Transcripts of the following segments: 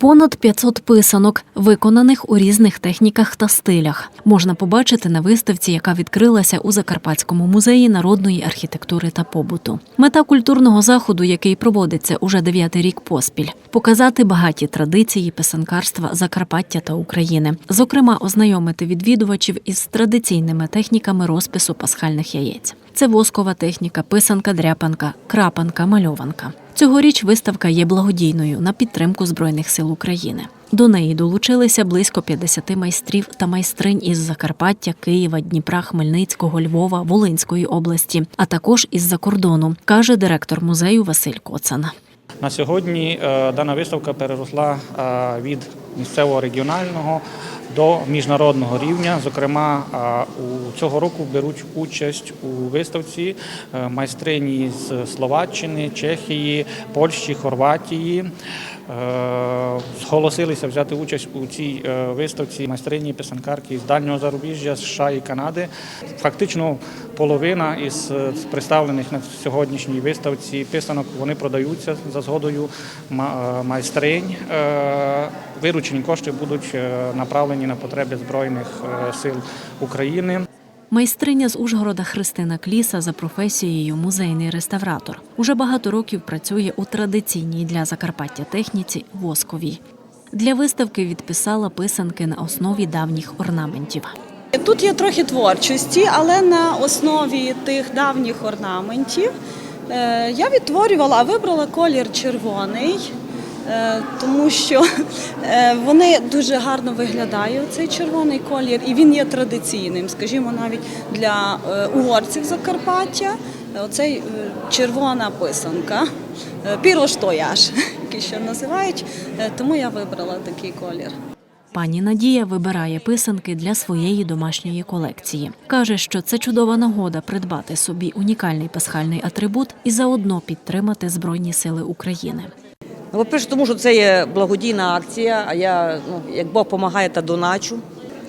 Понад 500 писанок, виконаних у різних техніках та стилях, можна побачити на виставці, яка відкрилася у Закарпатському музеї народної архітектури та побуту. Мета культурного заходу, який проводиться уже дев'ятий рік поспіль, показати багаті традиції писанкарства Закарпаття та України, зокрема, ознайомити відвідувачів із традиційними техніками розпису пасхальних яєць. Це воскова техніка, писанка, дряпанка, крапанка, мальованка. Цьогоріч виставка є благодійною на підтримку Збройних сил України. До неї долучилися близько 50 майстрів та майстринь із Закарпаття, Києва, Дніпра, Хмельницького, Львова, Волинської області, а також із-за кордону, каже директор музею Василь Коцан. На сьогодні е, дана виставка переросла е, від місцевого регіонального до міжнародного рівня. Зокрема, у цього року беруть участь у виставці е, майстрині з Словаччини, Чехії, Польщі, Хорватії. Е, Зголосилися взяти участь у цій е, виставці майстрині писанкарки з дальнього зарубіжжя США і Канади. Фактично половина із представлених на сьогоднішній виставці писанок вони продаються за згодою ма- майстринь. Виручені кошти будуть е, направлені на потреби Збройних е, сил України. Майстриня з Ужгорода Христина Кліса за професією музейний реставратор. Уже багато років працює у традиційній для Закарпаття техніці восковій. Для виставки відписала писанки на основі давніх орнаментів. Тут є трохи творчості, але на основі тих давніх орнаментів е, я відтворювала, а вибрала колір червоний, тому що е, вони дуже гарно виглядають, цей червоний колір, і він є традиційним, скажімо, навіть для е, угорців Закарпаття. е, Оцей е, червона писанка, е, піроштояж, який ще називають, е, тому я вибрала такий колір. Пані Надія вибирає писанки для своєї домашньої колекції. Каже, що це чудова нагода придбати собі унікальний пасхальний атрибут і заодно підтримати Збройні сили України. Ну, по-перше, тому що це є благодійна акція, а я, ну, як Бог допомагає, та доначу.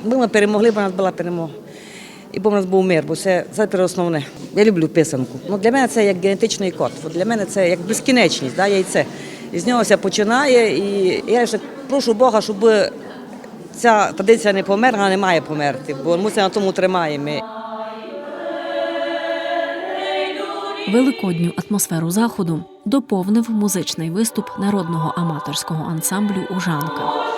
Ми ми перемогли, бо в нас була перемога. І бо в нас був мир, бо це, це основне. Я люблю писанку. Ну, для мене це як генетичний код. Для мене це як безкінечність, да, яйце. І з нього все починає. І я ще прошу Бога, щоб ця традиція не померла, не має померти, бо ми це на тому тримаємо. Великодню атмосферу заходу доповнив музичний виступ народного аматорського ансамблю Ужанка.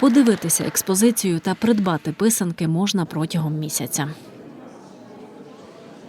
Подивитися експозицію та придбати писанки можна протягом місяця.